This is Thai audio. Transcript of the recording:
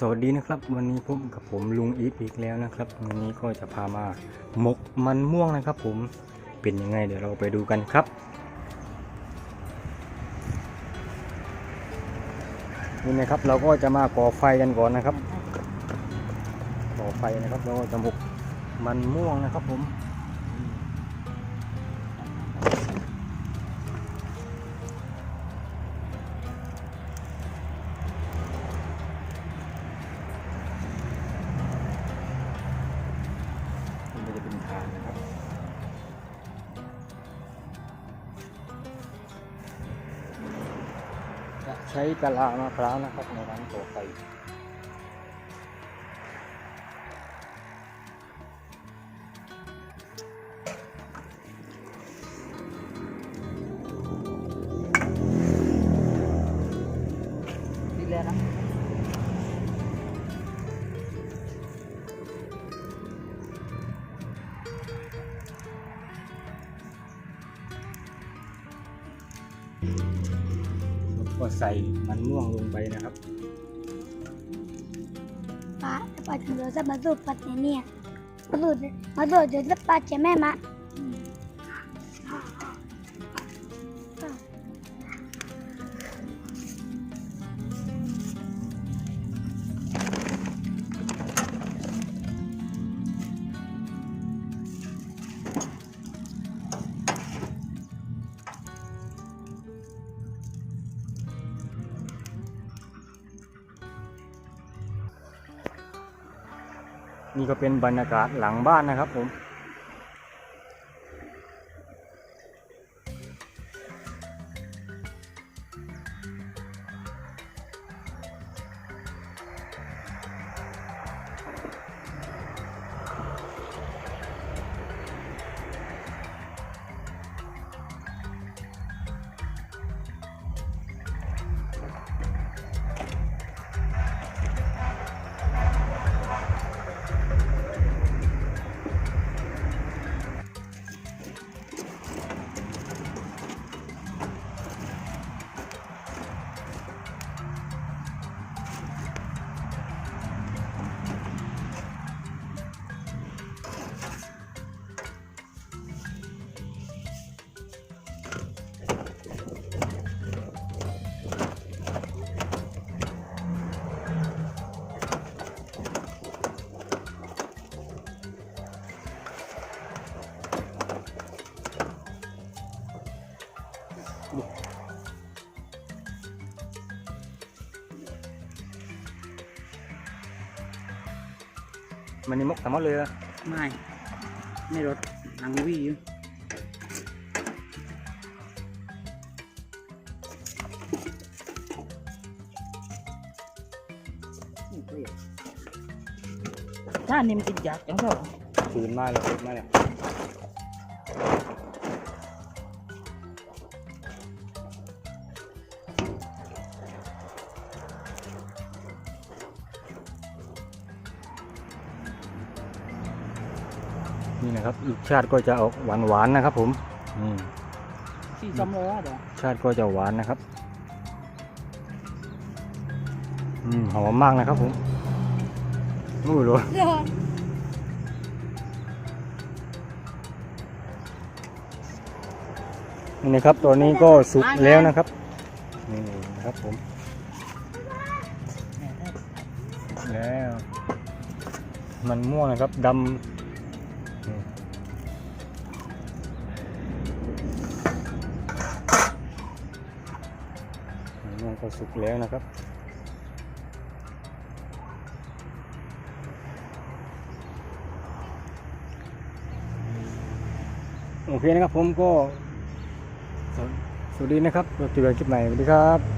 สวัสดีนะครับ วันนี้พบกับผมลุงอีฟอีกแล้วนะครับ วันนี้ก็จะพามาหมกมันม่วงนะครับ ผมเป็นยังไง เดี๋ยวเราไปดูกันครับ นี่นะครับเราก็จะมาก่อไฟกันก่อนนะครับ ก่อไฟนะครับเราก็จะหมกมันม่วงนะครับผม ใช้กะลามะพร้าวนะครับในการก่อไฟดีเลยนะแล้ว็ใส่มันม่วงลงไปนะครับป้าป้าจะโดนสับปะรดปัดเนี่ยมาดูมาดูจะสับปะจะแม่มะ นี่ก็เป็นบรรยากาศหลังบ้านนะครับผม มันนี่มกสามารถเลยอะไม่ ไม่รถนังวี่อยู่ถ้านี่มันติดยากจังเถอะฝืนมาเลยฝืนมาเลย นี่นะครับอีกชาติก็จะออกหวานหวานๆนะครับ ผมอืมสี่สามโลอะเดี๋ยวชาติก็จะหวานนะครับอืมหอมมากนะครับ ผมนู่นเลย Ron. นี่นะครับตัวนี้ก็สุกแล้วนะครับนี่นะครับผมสุกแล้ว มันม่วงนะครับดำ นม่วงก็สุกแล้วนะครับโอเคนะครับผมก็สวสวัสดีนะครับเราเจอกันคลิปใหม่สวัสดีครับ